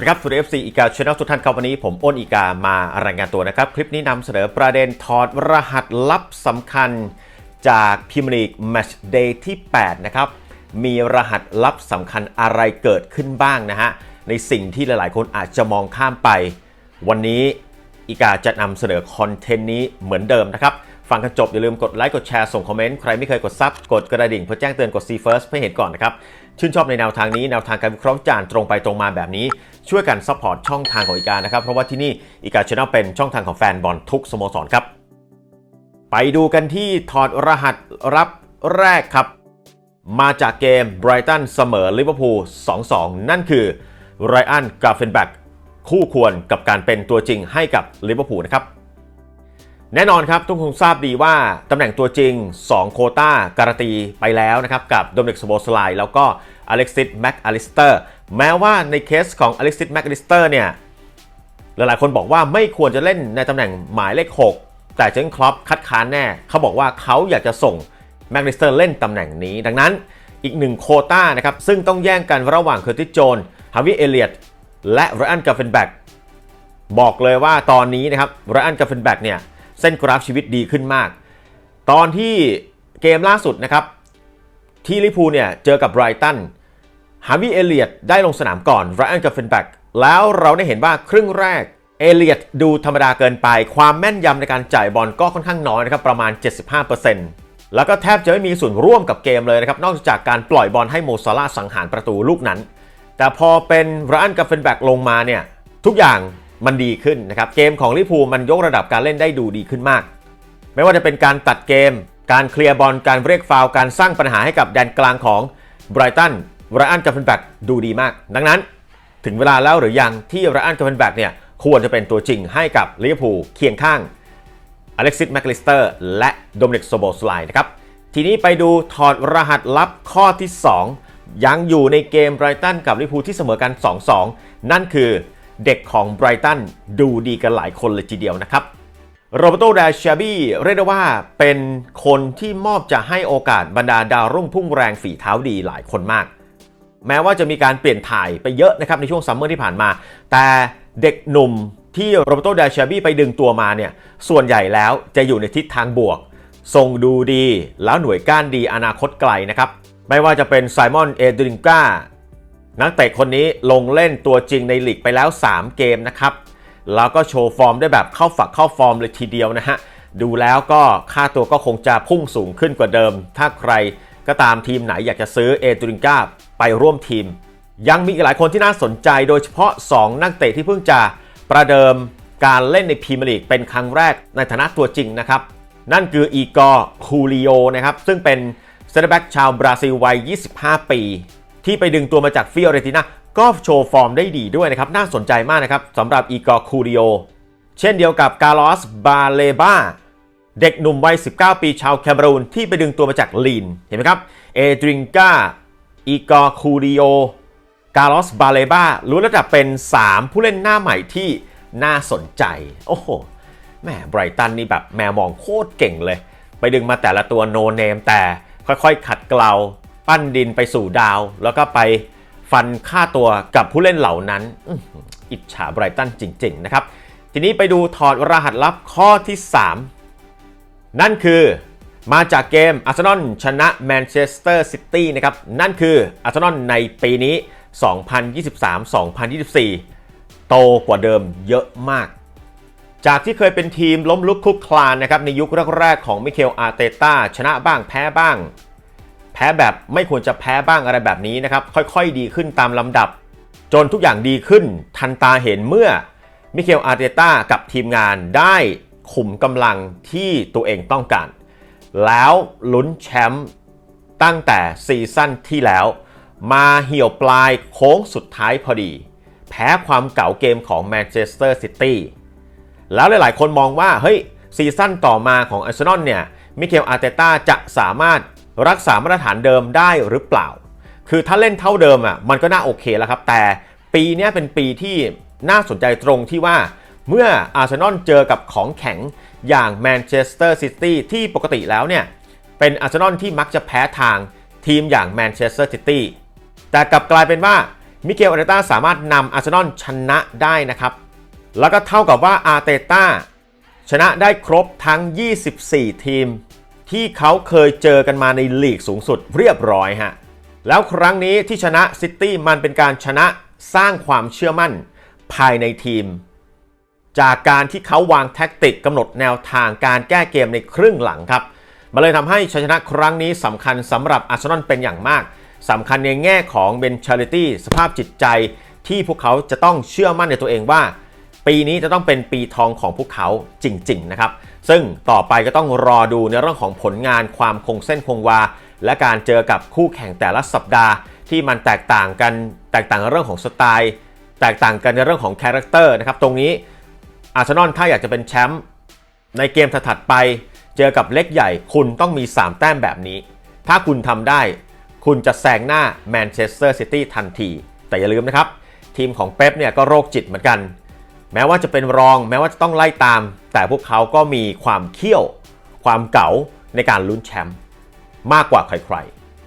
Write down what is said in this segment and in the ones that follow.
วัสดีครับสวัสดี FC อีกาช anel ทุกท่านครับวันนี้ผมอ้นอีกามารายงานตัวนะครับ คลิปนี้นำเสนอประเด็นถอดรหัสลับสำคัญจากพิมลีกแมชเดย์ที่ 8 นะครับ มีรหัสลับสำคัญอะไรเกิดขึ้นบ้างนะฮะ ในสิ่งที่หลายๆ คนอาจจะมองข้ามไป วันนี้อีกาจะนำเสนอคอนเทนต์นี้เหมือนเดิมนะครับ ฟังกันจบ อย่าลืมกดไลค์กดแชร์ส่งคอมเมนต์ ใครไม่เคยกดซับกดกระดิ่งเพื่อแจ้งเตือนกด See First เพื่อเห็นก่อนนะครับ ชื่นชอบในแนวทางนี้แนวทางการวิเคราะห์จารณ์ตรงไปตรงมาแบบนี้ ช่วยกันซัพพอร์ตช่องทางของอีกานะครับ เพราะว่าที่นี่อีกาช anel เป็นช่องทางของแฟนบอลทุกสโมสรครับ ไปดูกันที่ถอดรหัสรับแรกครับ มาจากเกมไบรตันเสมอลิเวอร์พูล 2-2 นั่นคือไรอันกาเฟนแบ็กคู่ควรกับการเป็นตัวจริงให้กับลิเวอร์พูลนะครับ แน่นอนครับทุกคนทราบดีว่าตำแหน่งตัวจริง 2 โคต้าการันตีไปแล้วนะครับกับโดมินิกสโบสไลแล้วก็อเล็กซิสแม็กอลิสเตอร์แม้ว่าในเคสของอเล็กซิสแม็กอลิสเตอร์เนี่ยหลายๆคนบอกว่าไม่ควรจะเล่นในตำแหน่งหมายเลข 6 แต่เจนคลอปคัดค้านแน่ เขาบอกว่าเขาอยากจะส่งแม็กนิสเตอร์เล่นตำแหน่งนี้ ดังนั้นอีกหนึ่งโคต้านะครับซึ่งต้องแย่งกันระหว่างเคอร์ติสโจนฮาวิเอเลียตและไรอันกาเฟนแบ็กบอกเลยว่าตอนนี้นะครับไรอันกาเฟนแบ็กเนี่ย เส้นกราฟชีวิตดีขึ้นมาก ตอนที่เกมล่าสุดนะครับ ที่ลิพูเนี่ยเจอกับไบรตันฮาวิเอเลียตได้ลงสนามก่อนไรอันกับเฟนแบ็กแล้วเราได้เห็นว่าครึ่งแรกเอเลียตดูธรรมดาเกินไป ความแม่นยำในการจ่ายบอลก็ค่อนข้างน้อยนะครับประมาณ 75%แล้วก็แทบจะไม่มีส่วนร่วมกับเกมเลยนะครับ นอกจากการปล่อยบอลให้โมซาลาสังหารประตูลูกนั้น แต่พอเป็นไรอันกับเฟนแบ็กลงมาเนี่ยทุกอย่าง มันดีขึ้นนะครับ เกมของลิพูมันยกระดับการเล่นได้ดูดีขึ้นมาก ไม่ว่าจะเป็นการตัดเกม การเคลียร์บอล การเรียกฟาวล์การสร้างปัญหาให้กับแดนกลางของไบรตันไรอันกับเฟนแบ็กดูดีมาก ดังนั้น ถึงเวลาแล้วหรือยังที่ไรอันกับเฟนแบ็กเนี่ยควรจะเป็นตัวจริงให้กับลิเวอร์พูลเคียงข้างอเล็กซิสแมคลิสเตอร์และโดมินิกโซโบสไลนะครับ ทีนี้ไปดูถอดรหัสลับข้อที่ 2 ยังอยู่ในเกมไบรตันกับลิเวอร์พูลที่เสมอกัน 2-2 นั่นคือ เด็กของไบรตันดูดีกันหลายคนเลยทีเดียวนะครับโรเบโตแดชาบี้เรียกได้ว่าเป็นคนที่มอบจะให้โอกาสบรรดาดาวรุ่งพุ่งแรงฝีเท้าดีหลายคนมาก แม้ว่าจะมีการเปลี่ยนถ่ายไปเยอะนะครับในช่วงซัมเมอร์ที่ผ่านมา แต่เด็กหนุ่มที่โรเบโตแดชาบี้ไปดึงตัวมาเนี่ยส่วนใหญ่แล้วจะอยู่ในทิศทางบวก ทรงดูดีแล้วหน่วยก้านดีอนาคตไกลนะครับ ไม่ว่าจะเป็นไซมอนเอดริงกา นักเตะคนนี้ลงเล่นตัวจริงในลีกไปแล้ว 3 เกมนะครับ แล้วก็โชว์ฟอร์มได้แบบเข้าฝักเข้าฟอร์มเลยทีเดียวนะฮะ ดูแล้วก็ค่าตัวก็คงจะพุ่งสูงขึ้นกว่าเดิม ถ้าใครก็ตามทีมไหนอยากจะซื้อเอตูริงกาไปร่วมทีม ยังมีอีกหลายคนที่น่าสนใจโดยเฉพาะ 2 นักเตะที่เพิ่งจะประเดิมการเล่นในพรีเมียร์ลีกเป็นครั้งแรกในฐานะตัวจริงนะครับ นั่นคืออีกอร์คูลิโอนะครับซึ่งเป็นเซนเตอร์แบ็กชาวบราซิลวัย 25 ปี ที่ไปดึงตัวมาจากฟิออเรตินาก็โชว์ฟอร์มได้ดีด้วยนะครับ น่าสนใจมากนะครับสำหรับอีกอร์คูริโอเช่นเดียวกับกาลอสบาเลบาเด็กหนุ่มวัย 19 ปีชาวแคมรูนที่ไปดึงตัวมาจากลีน เห็นไหมครับ เอดริงกาอีกอร์คูริโอ กาลอสบาเลบาล้วนระดับเป็น 3 ผู้เล่นหน้าใหม่ที่น่าสนใจ โอ้โหแหมไบรตันนี่แบบแมวมองโคตรเก่งเลย ไปดึงมาแต่ละตัวโนเนมแต่ค่อยๆ ขัดเกลา ปั้นดินไปสู่ดาว แล้วก็ไปฟันค่าตัวกับผู้เล่นเหล่านั้น อิจฉาไบรตันจริง ๆ นะครับ ทีนี้ไปดูถอดรหัสลับข้อที่ 3 นั่นคือมาจากเกมอาร์เซนอลชนะแมนเชสเตอร์ซิตี้นะครับ นั่นคืออาร์เซนอลในปีนี้ 2023-2024 โตกว่าเดิมเยอะมาก จากที่เคยเป็นทีมล้มลุกคลุกคลานนะครับในยุคแรกๆของมิเคลอาร์เตต้าชนะบ้างแพ้บ้าง พ้แบบไม่ควรจะแพ้บ้างอะไรแบบนี้นะครับ ค่อยๆ ดีขึ้นตามลำดับ จนทุกอย่างดีขึ้นทันตาเห็นเมื่อมิเคลอาร์เตต้ากับทีมงานได้ขุมกำลังที่ตัวเองต้องการ แล้วลุ้นแชมป์ตั้งแต่ซีซั่นที่แล้ว มาเหี่ยวปลายโค้งสุดท้ายพอดี แพ้ความเก่าเกมของแมนเชสเตอร์ซิตี้แล้วหลายๆ คนมองว่า เฮ้ย ซีซั่นต่อมาของอาร์เซนอลเนี่ยมิเคลอาร์เตต้าจะสามารถ รักษามาตรฐานเดิมได้หรือเปล่า คือถ้าเล่นเท่าเดิมอะมันก็น่าโอเคแล้วครับ แต่ปีนี้เป็นปีที่น่าสนใจตรงที่ว่าเมื่ออาร์เซนอลเจอกับของแข็งอย่างแมนเชสเตอร์ซิตี้ที่ปกติแล้วเนี่ย เป็นอาร์เซนอลที่มักจะแพ้ทางทีมอย่างแมนเชสเตอร์ซิตี้แต่กลับกลายเป็นว่ามิเกลอาร์เตต้าสามารถนำอาร์เซนอลชนะได้นะครับ แล้วก็เท่ากับว่าอาร์เตต้าชนะได้ครบทั้ง 24 ทีม ที่เขาเคยเจอกันมาในลีกสูงสุดเรียบร้อยฮะ แล้วครั้งนี้ที่ชนะซิตี้มันเป็นการชนะสร้างความเชื่อมั่นภายในทีม จากการที่เขาวางแท็กติกกำหนดแนวทางการแก้เกมในครึ่งหลังครับ มันเลยทำให้ชัยชนะครั้งนี้สำคัญสำหรับอาร์เซนอลเป็นอย่างมากสำคัญในแง่ของเบนชาริตี้สภาพจิตใจที่พวกเขาจะต้องเชื่อมั่นในตัวเองว่า ปีนี้จะต้องเป็นปีทองของพวกเขาจริง ๆ นะครับ ซึ่งต่อไปก็ต้องรอดูในเรื่องของผลงานความคงเส้นคงวา และการเจอกับคู่แข่งแต่ละสัปดาห์ ที่มันแตกต่างกันแตกต่างในเรื่องของสไตล์ แตกต่างกันในเรื่องของคาแรคเตอร์นะครับตรงนี้อาร์เซนอลถ้าอยากจะเป็นแชมป์ในเกมถัดไป เจอกับเล็กใหญ่ คุณต้องมี 3 แต้มแบบนี้ ถ้าคุณทำได้ คุณจะแซงหน้าแมนเชสเตอร์ซิตี้ทันที แต่อย่าลืมนะครับ ทีมของเป๊ปเนี่ยก็โรคจิตเหมือนกัน แม้ว่าจะเป็นรอง แม้ว่าจะต้องไล่ตาม แต่พวกเขาก็มีความเขี้ยว ความเก๋าในการลุ้นแชมป์มากกว่าใคร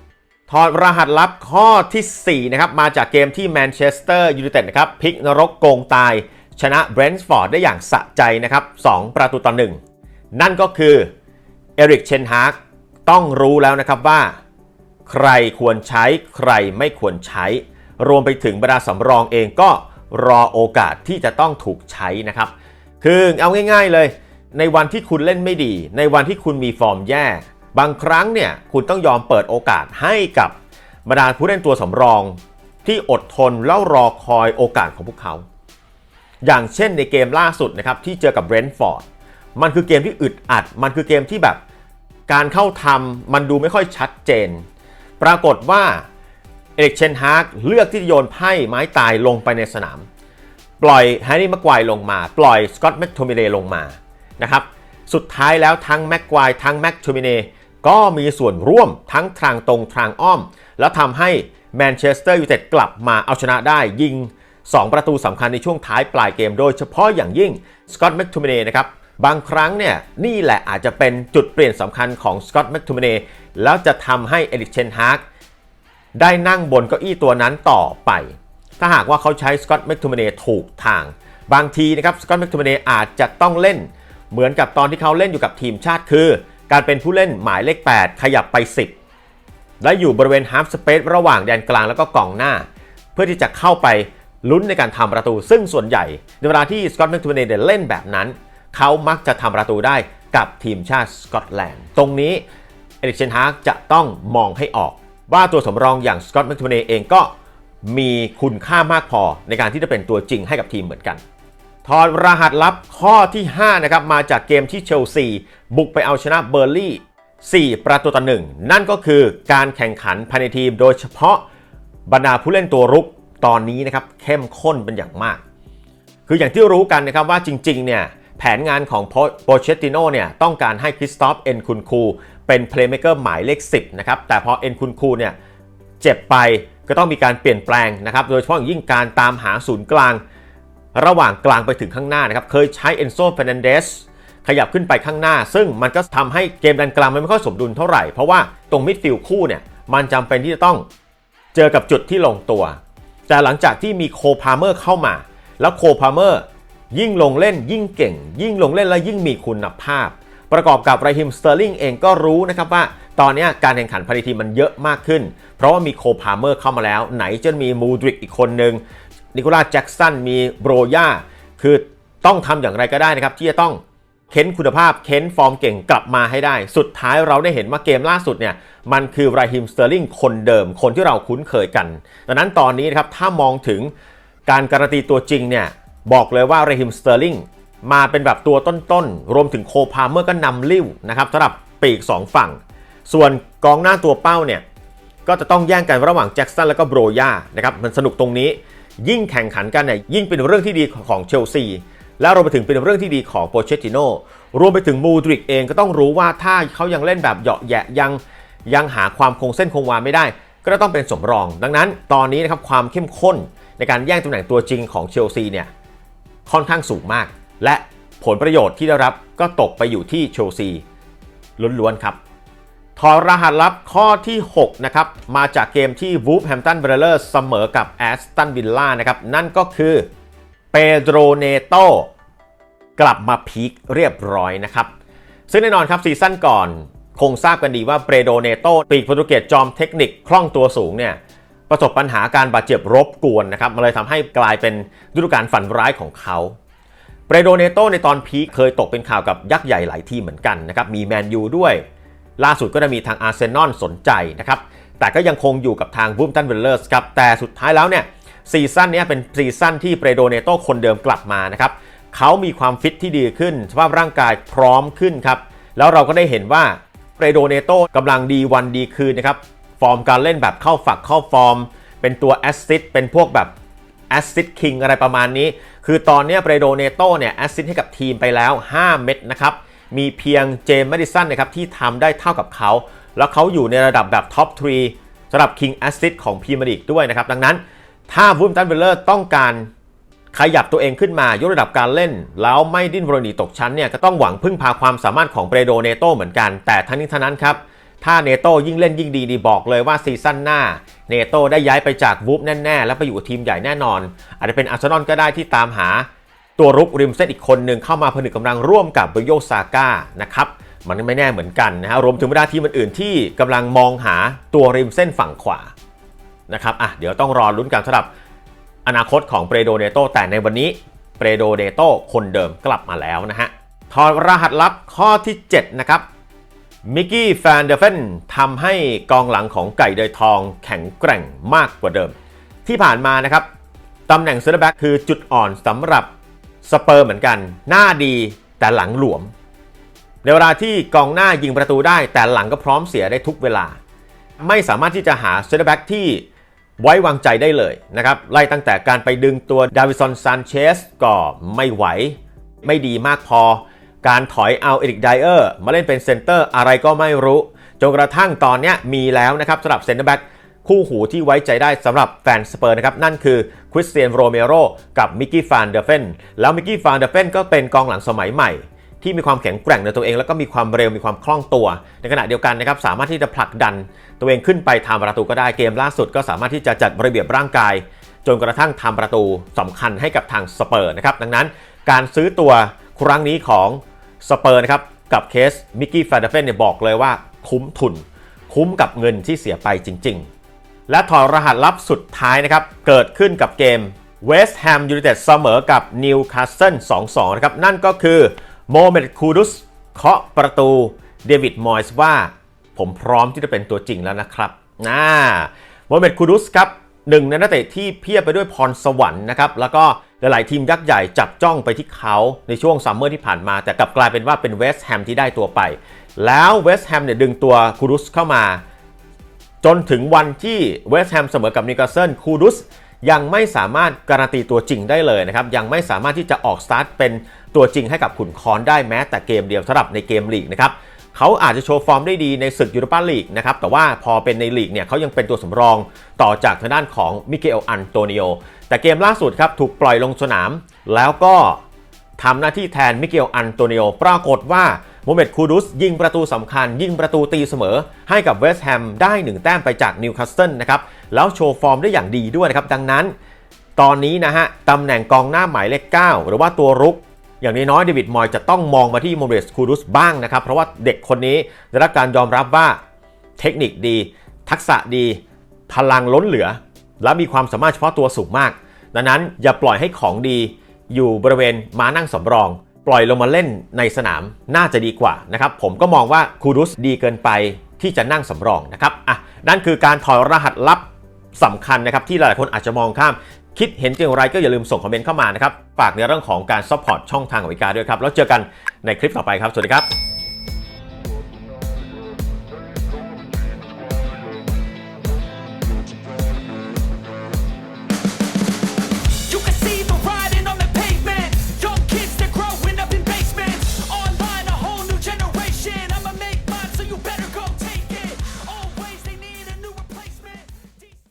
ๆ ถอดรหัสลับข้อทีสี่ 4 นะครับ มาจากเกมที่แมนเชสเตอร์ยูไนเต็ดนะครับพลิกนรกโกงตาย ชนะเบรนท์ฟอร์ดได้อย่างสะใจนะครับ 2 ประตูต่อหนึ่งนั่นก็คือเอริกเชนฮากต้องรู้แล้วนะครับว่า ใครควรใช้ใครไม่ควรใช้ รวมไปถึงบรรดาสำรองเองก็ รอโอกาสที่จะต้องถูกใช้นะครับ คือเอาง่าย ๆเลย ในวันที่คุณเล่นไม่ดี ในวันที่คุณมีฟอร์มแย่ บางครั้งเนี่ยคุณต้องยอมเปิดโอกาสให้กับบรรดาผู้เล่นตัวสำรอง ที่อดทนแล้วรอคอยโอกาสของพวกเขา อย่างเช่นในเกมล่าสุดนะครับที่เจอกับเบรนท์ฟอร์ดมันคือเกมที่อึดอัด มันคือเกมที่แบบ การเข้าทำมันดูไม่ค่อยชัดเจน ปรากฏว่า เอริกเชนฮาร์กเลือกที่จะโยนไพ่ไม้ตายลงไปในสนาม ปล่อยแฮร์รี่แม็กควายลงมา ปล่อยสกอตแม็กโทมิเนลงมานะครับสุดท้ายแล้วทั้งแม็กควายทั้งแม็กโทมิเนก็มีส่วนร่วมทั้งทางตรงทางอ้อม แล้วทำให้แมนเชสเตอร์ยูไนเต็ดกลับมาเอาชนะได้ยิง 2 ประตูสำคัญในช่วงท้ายปลายเกมโดยเฉพาะอย่างยิ่งสกอตแม็กโทมิเนนะครับบางครั้งเนี่ยนี่แหละอาจจะเป็นจุดเปลี่ยนสำคัญของสกอตแม็กโทมิเนแล้วจะทำให้เอริกเชนฮาร์ก ได้นั่งบนเก้าอี้ตัวนั้นต่อไป ถ้าหากว่าเขาใช้สกอตต์แมคทูมเนถูกทาง บางทีนะครับสกอตต์แมคทูมเนอาจจะต้องเล่น เหมือนกับตอนที่เขาเล่นอยู่กับทีมชาติคือ การเป็นผู้เล่นหมายเลข 8 ขยับไป 10 และอยู่บริเวณฮาร์ฟสเปซระหว่างแดนกลางแล้วก็กองหน้า เพื่อที่จะเข้าไปลุ้นในการทำประตู ซึ่งส่วนใหญ่ ในเวลาที่สกอตต์แมคทูมเนเล่นแบบนั้น เขามักจะทำประตูได้กับทีมชาติสกอตแลนด์ตรงนี้เอริกเชนฮากจะต้องมองให้ออก ว่าตัวสำรองอย่างสกอตต์แมคโทเนเองก็มีคุณค่ามากพอในการที่จะเป็นตัวจริงให้กับทีมเหมือนกัน ถอดรหัสลับข้อที่5นะครับมาจากเกมที่เชลซีบุกไปเอาชนะเบอร์ลี่4 ประตูต่อหนึ่งนั่นก็คือการแข่งขันภายในทีมโดยเฉพาะบรรดาผู้เล่นตัวรุกตอนนี้นะครับเข้มข้นเป็นอย่างมาก คืออย่างที่รู้กันนะครับว่าจริงๆเนี่ยแผนงานของโปเชตติโนเนี่ยต้องการให้คริสตอฟเอ็นคุนคู เป็นเพลย์เม k เกอร์หมายเลข 10 นะครับ แต่พอเอ็นคุนคูเนี่ยเจ็บไปก็ต้องมีการเปลี่ยนแปลงนะครับ โดยเฉพาะอย่างยิ่งการตามหาศูนย์กลาง ระหว่างกลางไปถึงข้างหน้านะครับ เคยใช้เอนโซเฟรนันเดสขยับขึ้นไปข้างหน้า ซึ่งมันก็ทำให้เกมดันกลางมันไม่ค่อยสมดุลเท่าไหร่ เพราะว่าตรงมิดฟิลด์คู่เนี่ยมันจำเป็นที่จะต้องเจอกับจุดที่ลงตัว แต่หลังจากที่มีโคพาเมอร์เข้ามา แล้วโคพาเมอร์ยิ่งลงเล่นยิ่งเก่ง ยิ่งลงเล่นและยิ่งมีคุณภาพ ประกอบกับไรฮิมสเตอร์ลิงเองก็รู้นะครับว่าตอนนี้การแข่งขันภายในทีมมันเยอะมากขึ้น เพราะว่ามีโคพาเมอร์เข้ามาแล้ว ไหนจะมีมูดริกอีกคนหนึ่งนิโคลัสแจ็กสันมีโบรย่าคือต้องทำอย่างไรก็ได้นะครับ ที่จะต้องเค้นคุณภาพเค้นฟอร์มเก่งกลับมาให้ได้ สุดท้ายเราได้เห็นว่าเกมล่าสุดเนี่ยมันคือไรฮิมสเตอร์ลิงคนเดิมคนที่เราคุ้นเคยกัน ดังนั้นตอนนี้นะครับถ้ามองถึงการการันตีตัวจริงเนี่ยบอกเลยว่าไรฮิมสเตอร์ลิง มาเป็นแบบตัวต้นๆ รวมถึงโคพาเมอร์ก็นำลิ้วนะครับสำหรับปีก 2 ฝั่ง ส่วนกองหน้าตัวเป้าเนี่ย ก็จะต้องแย่งกันระหว่างแจ็คสันและก็โบรย่านะครับมันสนุกตรงนี้ ยิ่งแข่งขันกันเนี่ยยิ่งเป็นเรื่องที่ดีของเชลซี และรวมไปถึงเป็นเรื่องที่ดีของโปเชตติโนรวมไปถึงมูดริกเองก็ต้องรู้ว่าถ้าเขายังเล่นแบบเหยาะแยะยังยังหาความคงเส้นคงวาไม่ได้ ก็ต้องเป็นสมรอง ดังนั้นตอนนี้นะครับความเข้มข้นในการแย่งตำแหน่งตัวจริงของเชลซีเนี่ยค่อนข้างสูงมาก และผลประโยชน์ที่ได้รับก็ตกไปอยู่ที่เชลซีล้วนๆครับถอดรหัสลับข้อที่ 6 นะครับ มาจากเกมที่วูฟแฮมตันเบรเลอร์เสมอกับแอสตันวิลล่านะครับ นั่นก็คือเปโดรเนโตกลับมาพีคเรียบร้อยนะครับ ซึ่งแน่นอนครับซีซั่นก่อนคงทราบกันดีว่าเปโดรเนโตปีกโปรตุเกสจอมเทคนิคคล่องตัวสูงเนี่ย ประสบปัญหาการบาดเจ็บรบกวนนะครับ มันเลยทำให้กลายเป็นฤดูกาลฝันร้ายของเขา เปโดเนโตในตอนพีคเคยตกเป็นข่าวกับยักษ์ใหญ่หลายทีมเหมือนกันนะครับ มีแมนยูด้วย ล่าสุดก็จะมีทางอาร์เซนอลสนใจนะครับ แต่ก็ยังคงอยู่กับทางบูมตันเวลเลอร์สครับ แต่สุดท้ายแล้วเนี่ยซีซั่นนี้เป็นซีซั่นที่เปโดเนโตคนเดิมกลับมานะครับ เขามีความฟิตที่ดีขึ้น สภาพร่างกายพร้อมขึ้นครับ แล้วเราก็ได้เห็นว่าเปโดเนโตกำลังดีวันดีคืนนะครับ ฟอร์มการเล่นแบบเข้าฝักเข้าฟอร์ม เป็นตัวแอสซิสต์เป็นพวกแบบ แอสซิสคิงอะไรประมาณนี้ คือตอนนี้เปโดเนโตเนี่ยแอสซิสให้กับทีมไปแล้ว 5 เม็ดนะครับมีเพียงเจมส์แมดิสันนะครับที่ทำได้เท่ากับเขา แล้วเขาอยู่ในระดับแบบท็อปทรีสำหรับ King Assist ของพรีเมียร์ลีกด้วยนะครับ ดังนั้นถ้าวูมตันเบลเลอร์ต้องการขยับตัวเองขึ้นมายกระดับการเล่น แล้วไม่ดิ้นรนหนีตกชั้นเนี่ยก็ต้องหวังพึ่งพาความสามารถของเปโดเนโตเหมือนกัน แต่ทั้งนี้ทั้งนั้นครับ ถ้าเนโต้ยิ่งเล่นยิ่งดีดีบอกเลยว่าซีซั่นหน้าเนโต้ได้ย้ายไปจากวูฟแน่ๆ แล้วไปอยู่กับทีมใหญ่แน่นอน อาจจะเป็นอาร์เซนอลก็ได้ที่ตามหา ตัวรุกริมเส้นอีกคนหนึ่งเข้ามาผนึกกำลังร่วมกับเบโยซาก้านะครับมันไม่แน่เหมือนกันนะฮะรวมถึงบรรดาทีมอื่นๆที่กำลังมองหาตัวริมเส้นฝั่งขวานะครับอะเดี๋ยวต้องรอลุ้นกันสำหรับอนาคตของเปโดเนโตแต่ในวันนี้เปโดเนโตคนเดิมกลับมาแล้วนะฮะถอดรหัสลับข้อที่7นะครับ มิกกี้แฟนเดอร์เฟนทำให้กองหลังของไก่เดยทองแข็งแกร่งมากกว่าเดิม ที่ผ่านมานะครับตำแหน่งเซนเตอร์แบ็กคือจุดอ่อนสำหรับสเปอร์เหมือนกัน หน้าดีแต่หลังหลวม ในเวลาที่กองหน้ายิงประตูได้แต่หลังก็พร้อมเสียได้ทุกเวลา ไม่สามารถที่จะหาเซนเตอร์แบ็กที่ไว้วางใจได้เลยนะครับไล่ตั้งแต่การไปดึงตัวดาวิสันซานเชสก็ไม่ไหว ไม่ดีมากพอ การถอยเอาเอริกไดเออร์มาเล่นเป็นเซนเตอร์อะไรก็ไม่รู้ จนกระทั่งตอนนี้มีแล้วนะครับสำหรับเซนเตอร์แบ็กคู่หูที่ไว้ใจได้สำหรับแฟนสเปอร์นะครับ นั่นคือคริสเตียนโรเมโรกับมิกกี้ฟานเดอร์เฟนแล้วมิกกี้ฟานเดอร์เฟนก็เป็นกองหลังสมัยใหม่ ที่มีความแข็งแกร่งในตัวเอง แล้วก็มีความเร็วมีความคล่องตัว ในขณะเดียวกันนะครับสามารถที่จะผลักดัน ตัวเองขึ้นไปทำประตูก็ได้เกมล่าสุด ก็สามารถที่จะจัดระเบียบร่างกาย จนกระทั่งทำประตูสำคัญให้กับทางสเปอร์นะครับดังนั้น การซื้อตัวครั้งนี้ของ สเปอร์นะครับกับเคสมิกกี้แฟาเดเฟนเนี่ยบอกเลยว่าคุ้มทุน คุ้มกับเงินที่เสียไปจริง ๆ และถอดรหัสลับสุดท้ายนะครับ เกิดขึ้นกับเกมเวสต์แฮมยูไนเต็ดเสมอกับนิวคาสเซิล2-2 นะครับ นั่นก็คือโมเมดคูดุสเคาะประตูเดวิดมอยส์ว่า ผมพร้อมที่จะเป็นตัวจริงแล้วนะครับน่าโมเมดคูดุสครับ หนึ่งในนักเตะที่เพียบไปด้วยพรสวรรค์นะครับแล้วก็หลาย ๆ ทีมยักษ์ใหญ่จับจ้องไปที่เขาในช่วงซัมเมอร์ที่ผ่านมา แต่กลับกลายเป็นว่าเป็นเวสต์แฮมที่ได้ตัวไป แล้วเวสต์แฮมเนี่ยดึงตัวคูดุสเข้ามา จนถึงวันที่เวสต์แฮมเสมอกับนิวคาสเซิลคูดุสยังไม่สามารถการันตีตัวจริงได้เลยนะครับ ยังไม่สามารถที่จะออกสตาร์ทเป็นตัวจริงให้กับขุนคอนได้แม้แต่เกมเดียวสำหรับในเกมลีกนะครับ เขาอาจจะโชว์ฟอร์มได้ดีในศึกยูโรปาลีกนะครับ แต่ว่าพอเป็นในลีกเนี่ยเขายังเป็นตัวสำรองต่อจากทางด้านของมิเกลอันโตนิโอ แต่เกมล่าสุดครับถูกปล่อยลงสนาม แล้วก็ทำหน้าที่แทนมิเกลอันโตนิโอ ปรากฏว่าโมเมดคูดุสยิงประตูสำคัญ ยิงประตูตีเสมอ ให้กับเวสต์แฮมได้ 1 แต้มไปจากนิวคาสเซิลนะครับ แล้วโชว์ฟอร์มได้อย่างดีด้วยนะครับ ดังนั้น ตอนนี้นะฮะตำแหน่งกองหน้าหมายเลข 9 หรือว่าตัวรุก อย่างน้อยเดวิดมอยจะต้องมองมาที่โมเดสคูดุสบ้างนะครับ เพราะว่าเด็กคนนี้ได้รับการยอมรับว่าเทคนิคดี ทักษะดี พลังล้นเหลือ และมีความสามารถเฉพาะตัวสูงมาก ดังนั้นอย่าปล่อยให้ของดี อยู่บริเวณม้านั่งสำรอง ปล่อยลงมาเล่นในสนามน่าจะดีกว่านะครับ ผมก็มองว่าคูดุสดีเกินไปที่จะนั่งสำรองนะครับอะนั่นคือการถอยรหัสลับสำคัญนะครับที่หลายๆคนอาจจะมองข้าม คิดเห็นอย่างไรก็อย่าลืมส่งคอมเมนต์เข้ามานะครับ ฝากในเรื่องของการซัพพอร์ตช่องทางของวิกาด้วยครับ แล้วเจอกันในคลิปต่อไปครับ สวัสดีครับ